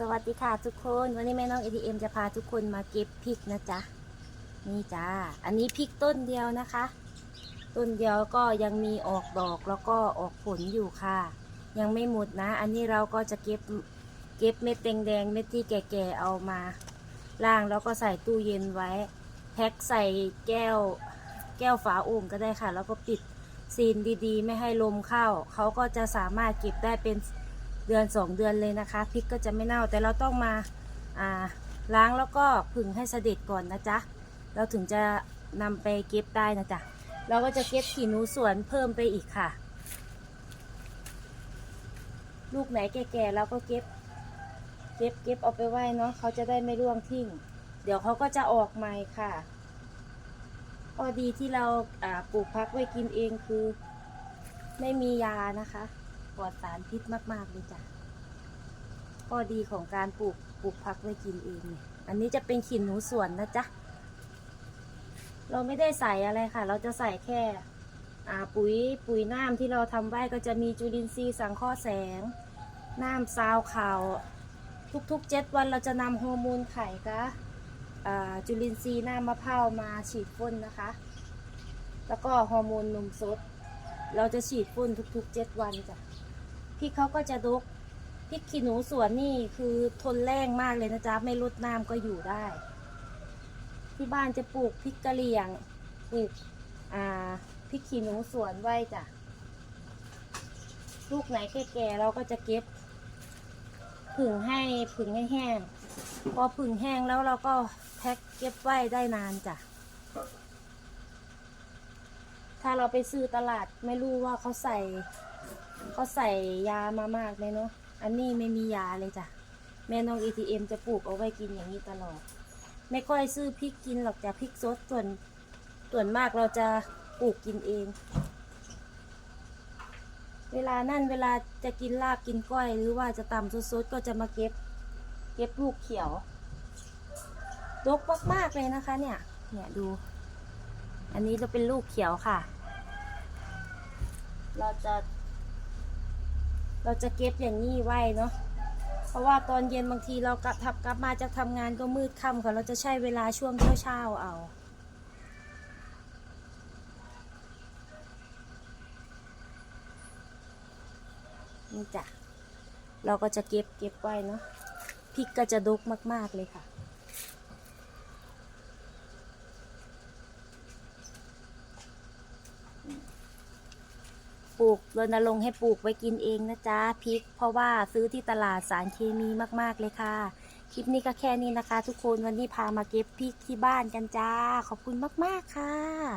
สวัสดีค่ะทุกคน วันนี้แม่น้อง ATM จะพาทุกคนมาเก็บพริกนะจ๊ะ นี่จ้าอันนี้พริกต้นเดียวนะคะ ต้นเดียวก็ยังมีออกดอกแล้วก็ออกผลอยู่ค่ะ ยังไม่หมดนะ อันนี้เราก็จะเก็บเก็บเม็ดแดงๆเม็ดที่แก่ๆเอามาล่างแล้วก็ใส่ตู้เย็นไว้ แพ็คใส่แก้วแก้วฝาโอ่งก็ได้ค่ะ แล้วก็ปิดซีนดีๆ ไม่ให้ลมเข้า เขาก็จะสามารถเก็บได้เป็น เดือนสองเดือนเลยนะคะพริกก็จะไม่เน่าแต่เราต้องมาอ่าล้างแล้วก็ผึ่งให้เสด็จก่อนนะจ๊ะเราถึงจะนำไปเก็บได้นะจ๊ะเราก็จะเก็บขี้หนูสวนเพิ่มไปอีกค่ะ ลูกไหนแก่ๆเราก็เก็บ เก็บเก็บเอาไปไว้เนาะเขาจะได้ไม่ร่วงทิ้ง เดี๋ยวเขาก็จะออกใหม่ค่ะข้อดีที่เราปลูกพักไว้กินเองคือ ไม่มียานะคะ ปลอดสารพิษมากๆเลยจ้ะข้อดีของการปลูกปลูกพักไว้กินเองเนี่ยอันนี้จะเป็นขินหนูสวนนะจ๊ะ เราไม่ได้ใส่อะไรค่ะ เราจะใส่แค่อ่าปุ๋ยปุ๋ยน้ำที่เราทำไว้ก็จะมีจุลินทรีย์สังเคราะห์แสง น้ำซาวขาว ทุกๆเจ็ดวันเราจะนำฮอร์โมนไข่กะจุลินทรีย์หน้ามะพร้าวมาฉีดพ่นนะคะ แล้วก็ฮอร์โมนนมสด เราจะฉีดพ่นทุกๆเจ็ดวันจ้ะ พริกเขาก็จะดกพริกขี้หนูสวนนี่คือทนแรงมากเลยนะจ๊ะไม่ลดน้ำก็อยู่ได้ ที่บ้านจะปลูกพริกกะเหรี่ยงปลูกอ่าพริกขี้หนูสวนไว้จ้ะลูกไหนแก่ๆเราก็จะเก็บผึ่งให้ผึ่งให้แห้ง พอผึ่งแห้งแล้วเราก็แพ็คเก็บไว้ได้นานจ้ะถ้าเราไปซื้อตลาดไม่รู้ว่าเขาใส่ เขาใส่ยามามากไหมเนาะ อันนี้ไม่มียาเลยจ้ะ แม่น้อง ATM จะปลูกเอาไว้กินอย่างนี้ตลอด ไม่ค่อยซื้อพริกกินหรอกจ้ะพริกสดส่วน ส่วนมากเราจะปลูกกินเอง เวลานั่นเวลาจะกินลาบกินก้อย หรือว่าจะตำสดๆก็จะมาเก็บ เก็บลูกเขียวดกมากๆเลยนะคะ เนี่ย เนี่ยดู อันนี้จะเป็นลูกเขียวค่ะ เราจะ เราจะเก็บอย่างนี้ไว้เนาะเพราะว่าตอนเย็นบางทีเรากลับทับกลับมาจากทำงานก็มืดค่ำค่ะเราจะใช้เวลาช่วงเช้าๆเอานี่จ้ะเราก็จะเก็บเก็บไว้เนาะพริกก็จะดกมาก ๆ เลยค่ะ ลูกรณรงค์ให้ปลูกไว้กินเองนะจ๊ะพริก เพราะว่าซื้อที่ตลาดสารเคมีมากๆเลยค่ะ คลิปนี้ก็แค่นี้นะคะ ทุกคนวันนี้พามาเก็บพริกที่บ้านกันจ้า ขอบคุณมากๆค่ะ